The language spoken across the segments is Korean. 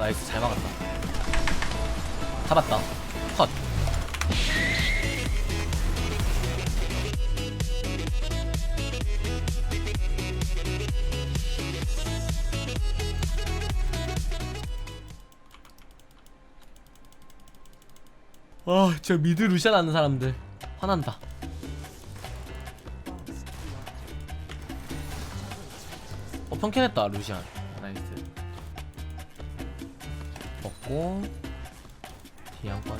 나이스 잘 막았다 잡았다 컷 아, 저 미드 루시안 하는 사람들 화난다. 어, 평캔했다 루시안. 나이스. 먹고 디안관.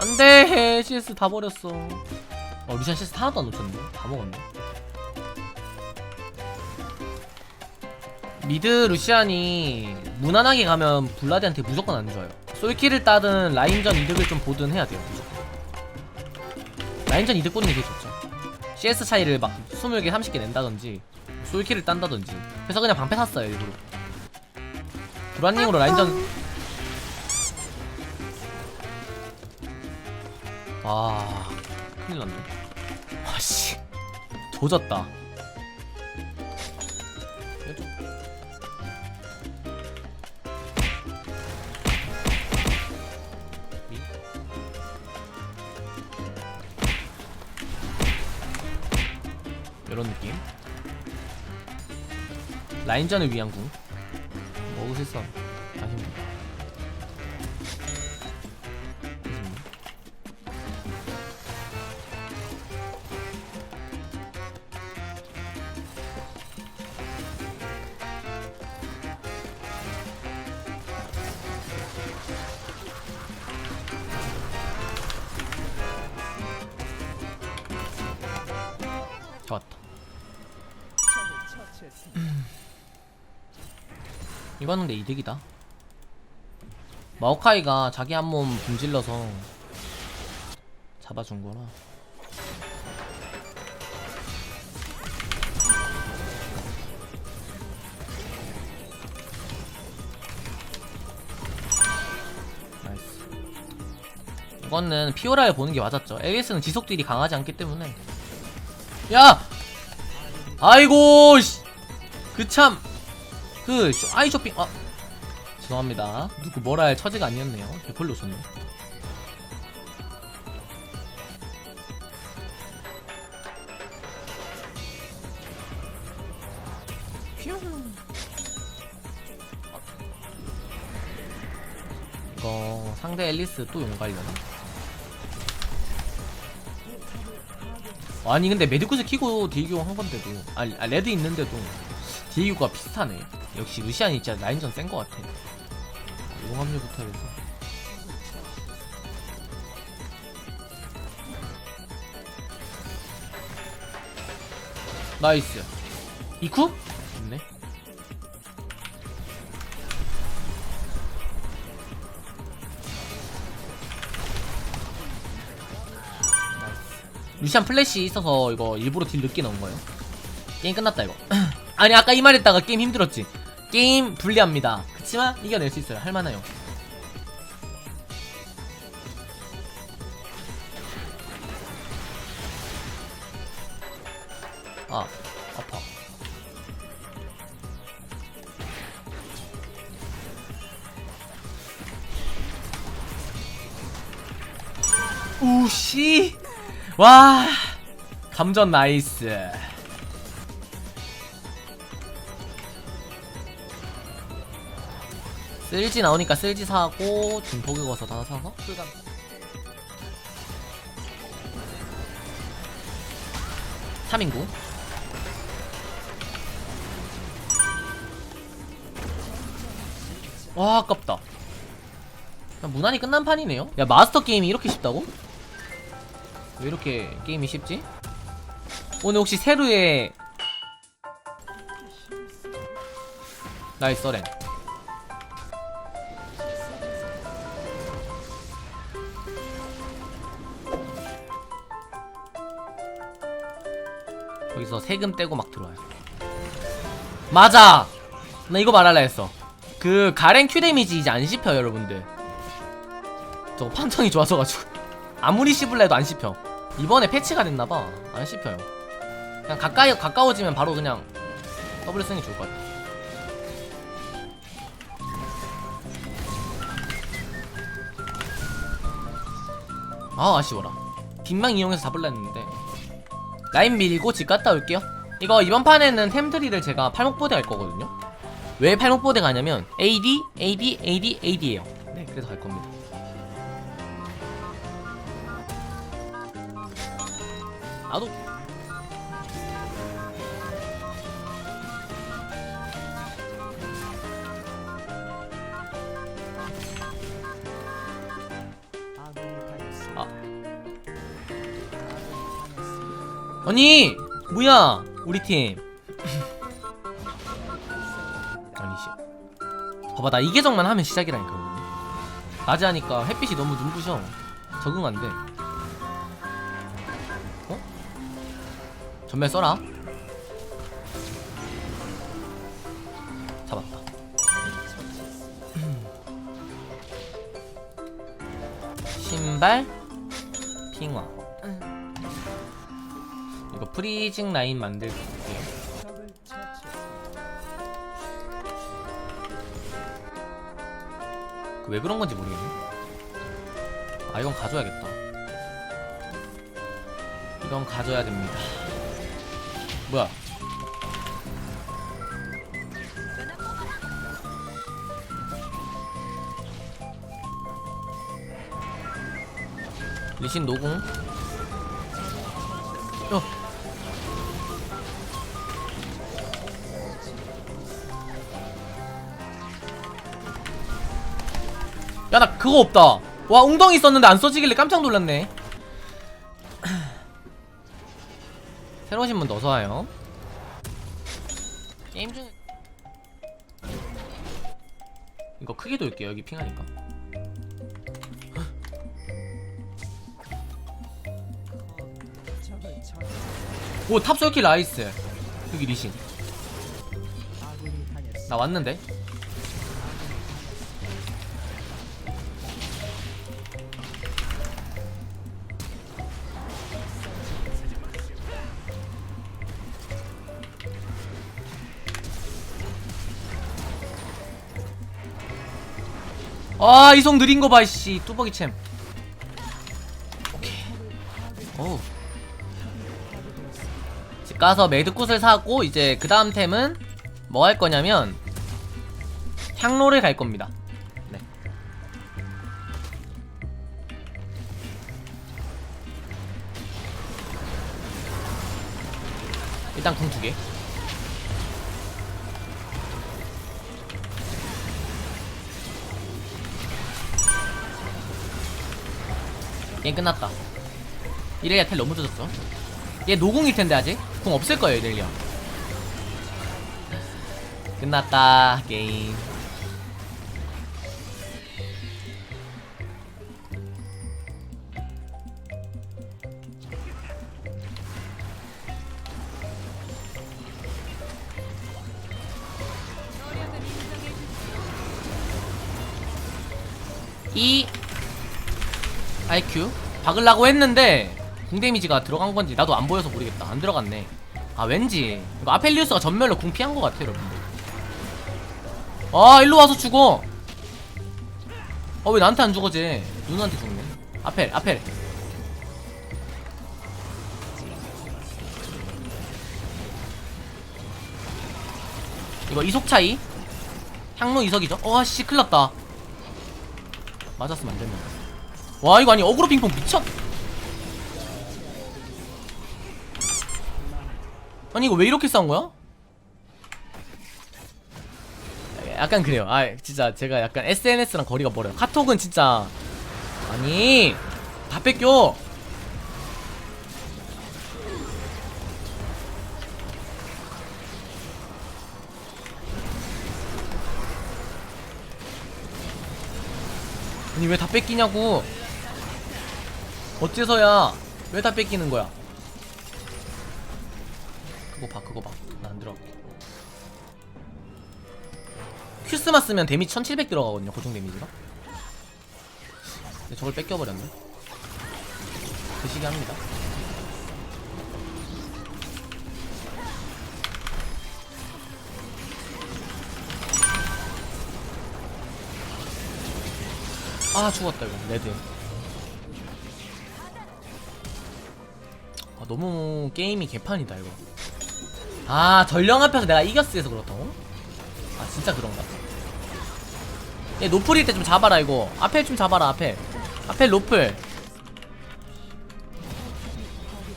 안돼, CS 다 버렸어. 어, 루시안 CS 하나도 안 놓쳤네. 다 먹었네. 미드 루시안이 무난하게 가면 블라디한테 무조건 안 줘요. 솔킬을 따든 라인전 이득을 좀 보든 해야 돼요. 무조건. 라인전 이득 보는 게 제일 좋죠. CS 차이를 막 20개, 30개 낸다든지 솔킬을 딴다든지. 그래서 그냥 방패 샀어요 일부러. 브란닝으로 라인전. 아 큰일 났네. 아씨 조졌다. 라인전을 위한 궁. 먹을 수 있어. 아쉽네. 좋았다 이거는 내 이득이다. 마오카이가 자기 한 몸 분질러서 잡아준 거라. 나이스. 이거는 피오라를 보는 게 맞았죠. AS는 지속 딜이 강하지 않기 때문에. 야! 아이고 씨. 그참 그 쇼- 아이 쇼핑 아 죄송합니다 누구 뭐라 할 처지가 아니었네요 개폴로 줬네 퓨. 이거 상대 앨리스 또 용가려나? 아니 근데 메디쿠스 키고 디기용 한 건데도 아, 아 레드 있는데도 디기가 비슷하네 역시 루시안이 진짜 라인전 센 거 같아 용합류부터 해서 나이스 이쿠? 없네 루시안 플래시 있어서 이거 일부러 딜 늦게 넣은 거예요. 게임 끝났다 이거. 아니 아까 이 말 했다가 게임 힘들었지. 게임 불리합니다. 그치만 이겨낼 수 있어요. 할만해요. 아 아파. 우씨 와 감전 나이스 쓸지 나오니까 쓸지 사고 중폭이 거서 다 사서? 풀감. 삼인구. 와 아깝다. 그냥 무난히 끝난 판이네요. 야 마스터 게임이 이렇게 쉽다고? 왜 이렇게 게임이 쉽지? 오늘 혹시 세루의 나이스 서렌 거기서 세금 떼고 막 들어와요. 맞아! 나 이거 말할라 했어. 그 가렌 큐 데미지 이제 안 씹혀 여러분들. 저거 판정이 좋아져가지고. 아무리 씹을라 해도 안 씹혀. 이번에 패치가 됐나봐. 안 씹혀요. 그냥 가까이 가까워지면 바로 그냥 더블 쓰는 게 좋을 것 같아. 아 아쉬워라. 빈망 이용해서 잡을라 했는데 라인 밀고 집 갔다 올게요. 이거 이번 판에는 템드리를 제가 팔목보대 갈 거거든요. 왜 팔목보대 가냐면 AD, AD, AD, AD에요. 네 그래서 갈 겁니다. 나도 아니 뭐야 우리 팀. 아니 씨. 봐봐 나 이 계정만 하면 시작이라니까. 낮에 하니까 햇빛이 너무 눈부셔. 적응 안돼. 어? 전멸 써라. 잡았다. 신발 핑화 프리징 라인 만들게요 그왜 그런 건지 모르겠네. 아 이건 가져야겠다. 이건 가져야 됩니다. 뭐야? 리신 노공 어. 야 나 그거 없다. 와 웅덩이 있었는데 안 써지길래 깜짝 놀랐네. 새로 오신 분 어서 와요. 게임 중에 이거 크게 돌게요 여기 핑하니까. 오 탑솔킬 나이스. 여기 리신. 나 왔는데 아 이송 느린 거봐 씨. 뚜벅이 챔. 오케이. 오. 집 가서 매드꽃을 사고 이제 그 다음 템은 뭐 할 거냐면 향로를 갈 겁니다. 네. 일단 궁 두개 게임 끝났다. 이래야 텔 너무 늦었어. 얘 노궁일 텐데 아직? 궁 없을 거예요 이들려 끝났다 게임. 이 IQ 박으려고 했는데 궁 데미지가 들어간 건지 나도 안 보여서 모르겠다. 안 들어갔네. 아 왠지 이거 아펠리우스가 전멸로 궁 피한 것 같아 여러분들. 아 일로 와서 죽어. 어왜 나한테 안 죽어지? 누나한테 죽네. 아펠 아펠. 이거 이속 차이. 향로 이석이죠? 어씨 큰일났다. 맞았으면 안 됐는데. 와 이거 아니 어그로 핑퐁 미쳤 아니 이거 왜 이렇게 싸운 거야? 약간 그래요. 아 진짜 제가 약간 SNS랑 거리가 멀어요. 카톡은 진짜 아니 다 뺏겨. 아니 왜 다 뺏기냐고 어째서야 왜 다 뺏기는 거야? 그거 봐 그거 봐나안 들어갈게. 큐스만 쓰면 데미지 1700 들어가거든요 고정 데미지가. 근데 저걸 뺏겨버렸네. 그 드시게 합니다. 아 죽었다 이거. 레드. 너무 게임이 개판이다 이거 아 전령 앞에서 내가 이겼어 해서 그렇다고? 아 진짜 그런가? 얘 노플일 때 좀 잡아라 이거 앞에 좀 잡아라 앞에 앞에 노플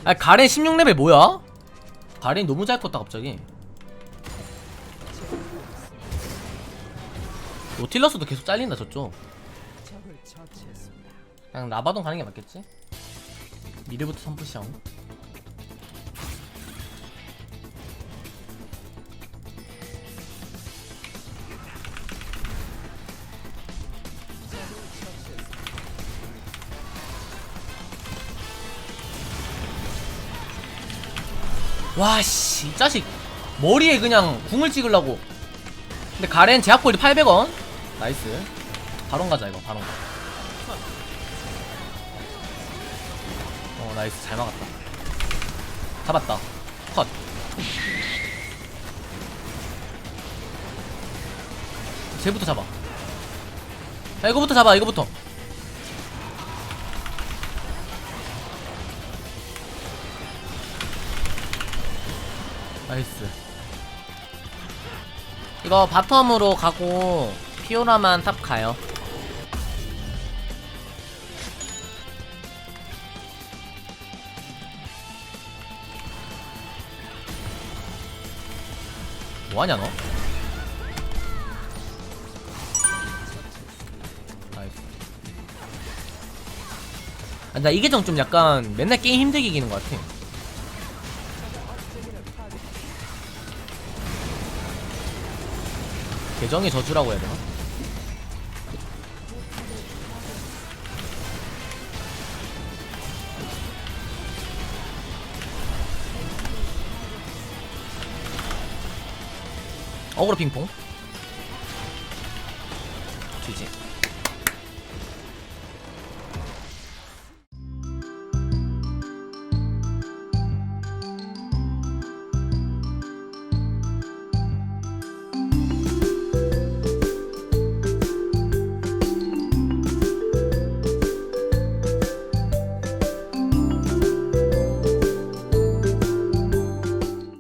아 가렌 16레벨 뭐야? 가렌 너무 잘 컸다 갑자기 노틸러스도 계속 잘린다 저쪽 그냥 라바돈 가는 게 맞겠지? 미드부터 선푸시하 와씨 이 자식. 머리에 그냥 궁을 찍으려고. 근데 가렌 제압골드 800원? 나이스. 바론 가자 이거 바론. 어 나이스. 잘 막았다. 잡았다. 컷. 쟤부터 잡아. 야 이거부터 잡아 이거부터 나이스. 이거 바텀으로 가고 피오라만 탑 가요. 뭐하냐 너? 아, 나 이게 좀, 좀 약간 맨날 게임 힘들게 이기는 것 같아 계정의 저주라고 해야 되나? 어그로 핑퐁 GG